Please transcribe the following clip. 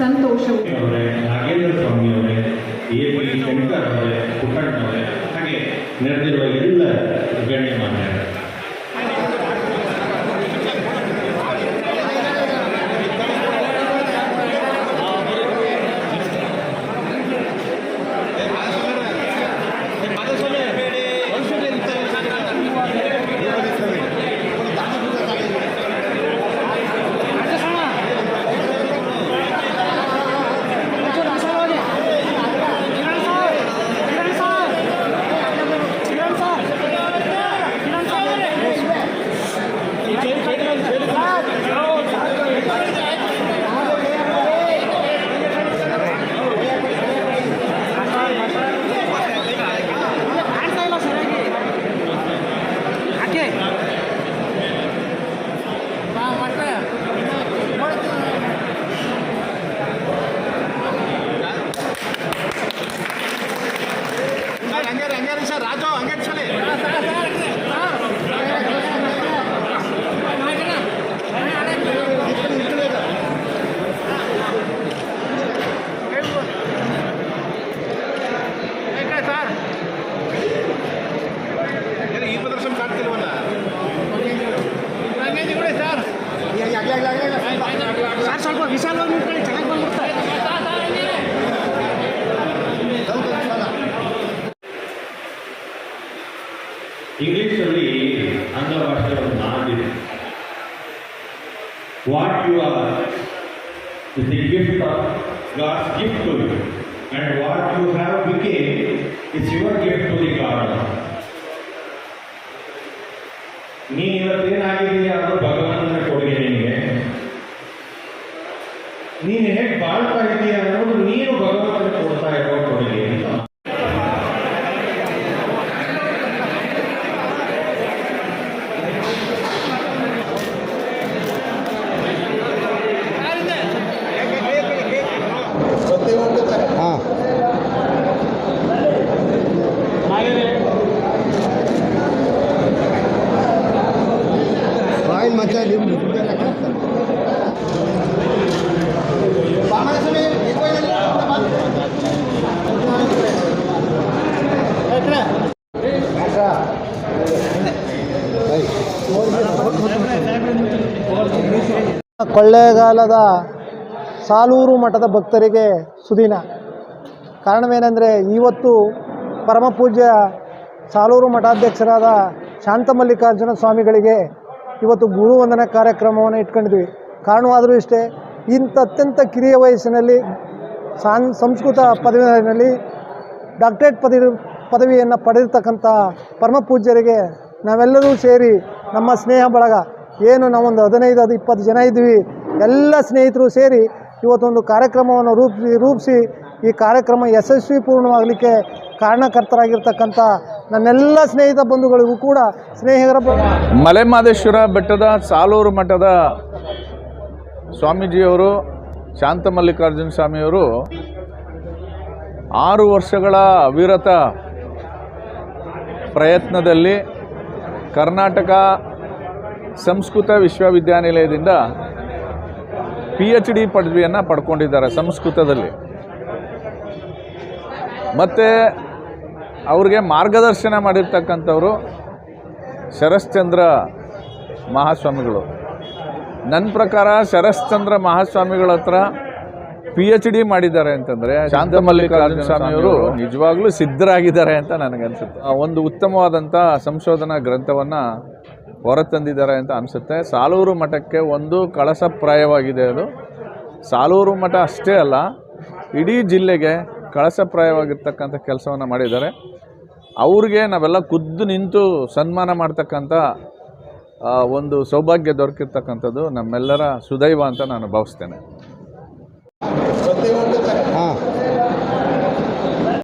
ಸಂತೋಷವು. ಇಂಗ್ಲಿಷಲ್ಲಿ ಆಂಗ್ಲ ಭಾಷೆಯ ಒಂದು ಮಾತಿದೆ what you are is the gift of God's gift to you and what you have become is your gift to the God ನೀನು ಇವತ್ತೇನಾಗಿದೆಯಾ ಕೊಳ್ಳೇಗಾಲದ ಸಾಲೂರು ಮಠದ ಭಕ್ತರಿಗೆ ಸುದಿನ. ಕಾರಣವೇನೆಂದರೆ ಇವತ್ತು ಪರಮಪೂಜ್ಯ ಸಾಲೂರು ಮಠಾಧ್ಯಕ್ಷರಾದ ಶಾಂತಮಲ್ಲಿಕಾರ್ಜುನ ಸ್ವಾಮಿಗಳಿಗೆ ಇವತ್ತು ಗುರುವಂದನ ಕಾರ್ಯಕ್ರಮವನ್ನು ಇಟ್ಕೊಂಡಿದ್ವಿ. ಕಾರಣವಾದರೂ ಇಷ್ಟೇ, ಇಂಥ ಅತ್ಯಂತ ಕಿರಿಯ ವಯಸ್ಸಿನಲ್ಲಿ ಸಾನ್ ಸಂಸ್ಕೃತ ಪದವಿನಲ್ಲಿ ಡಾಕ್ಟರೇಟ್ ಪದವಿ, ಪದವಿಯನ್ನು ಪಡೆದಿರ್ತಕ್ಕಂಥ ಪರಮ ಪೂಜ್ಯರಿಗೆ ನಾವೆಲ್ಲರೂ ಸೇರಿ ನಮ್ಮ ಸ್ನೇಹ ಬಳಗ ಏನು ನಾವೊಂದು ಹದಿನೈದು, ಅದು ಇಪ್ಪತ್ತು ಜನ ಇದ್ವಿ. ಎಲ್ಲ ಸ್ನೇಹಿತರು ಸೇರಿ ಇವತ್ತೊಂದು ಕಾರ್ಯಕ್ರಮವನ್ನು ರೂಪಿಸಿ ರೂಪಿಸಿ ಈ ಕಾರ್ಯಕ್ರಮ ಯಶಸ್ವಿ ಪೂರ್ಣವಾಗಲಿಕ್ಕೆ ಕಾರಣಕರ್ತರಾಗಿರ್ತಕ್ಕಂಥ ನನ್ನೆಲ್ಲ ಸ್ನೇಹಿತ ಬಂಧುಗಳಿಗೂ ಕೂಡ ಸ್ನೇಹಿತರ ಮಲೆಮಾದೇಶ್ವರ ಬೆಟ್ಟದ ಸಾಲೂರು ಮಠದ ಸ್ವಾಮೀಜಿಯವರು, ಶಾಂತ ಮಲ್ಲಿಕಾರ್ಜುನ ಸ್ವಾಮಿಯವರು ಆರು ವರ್ಷಗಳ ಅವಿರತ ಪ್ರಯತ್ನದಲ್ಲಿ ಕರ್ನಾಟಕ ಸಂಸ್ಕೃತ ವಿಶ್ವವಿದ್ಯಾನಿಲಯದಿಂದ ಪಿ ಎಚ್ ಡಿ ಪದವಿಯನ್ನು ಪಡ್ಕೊಂಡಿದ್ದಾರೆ ಸಂಸ್ಕೃತದಲ್ಲಿ. ಮತ್ತು ಅವ್ರಿಗೆ ಮಾರ್ಗದರ್ಶನ ಮಾಡಿರ್ತಕ್ಕಂಥವರು ಶರಶ್ಚಂದ್ರ ಮಹಾಸ್ವಾಮಿಗಳು. ನನ್ನ ಪ್ರಕಾರ ಶರಶ್ಚಂದ್ರ ಮಹಾಸ್ವಾಮಿಗಳ ಹತ್ರ ಪಿ ಎಚ್ ಡಿ ಮಾಡಿದ್ದಾರೆ ಅಂತಂದರೆ ಶಾಂತಮಲ್ಲಿಕಾರ್ಜುನ ಸ್ವಾಮಿಯವರು ನಿಜವಾಗ್ಲೂ ಸಿದ್ಧರಾಗಿದ್ದಾರೆ ಅಂತ ನನಗನ್ಸುತ್ತೆ. ಒಂದು ಉತ್ತಮವಾದಂಥ ಸಂಶೋಧನಾ ಗ್ರಂಥವನ್ನು ಹೊರತಂದಿದ್ದಾರೆ ಅಂತ ಅನಿಸುತ್ತೆ. ಸಾಲೂರು ಮಠಕ್ಕೆ ಒಂದು ಕಳಸಪ್ರಾಯವಾಗಿದೆ ಅದು. ಸಾಲೂರು ಮಠ ಅಷ್ಟೇ ಅಲ್ಲ ಇಡೀ ಜಿಲ್ಲೆಗೆ ಕಳಸಪ್ರಾಯವಾಗಿರ್ತಕ್ಕಂಥ ಕೆಲಸವನ್ನು ಮಾಡಿದ್ದಾರೆ. ಅವ್ರಿಗೆ ನಾವೆಲ್ಲ ಖುದ್ದು ನಿಂತು ಸನ್ಮಾನ ಮಾಡ್ತಕ್ಕಂಥ ಒಂದು ಸೌಭಾಗ್ಯ ದೊರಕಿರ್ತಕ್ಕಂಥದ್ದು ನಮ್ಮೆಲ್ಲರ ಸುದೈವ ಅಂತ ನಾನು ಭಾವಿಸ್ತೇನೆ. ಹಾಂ.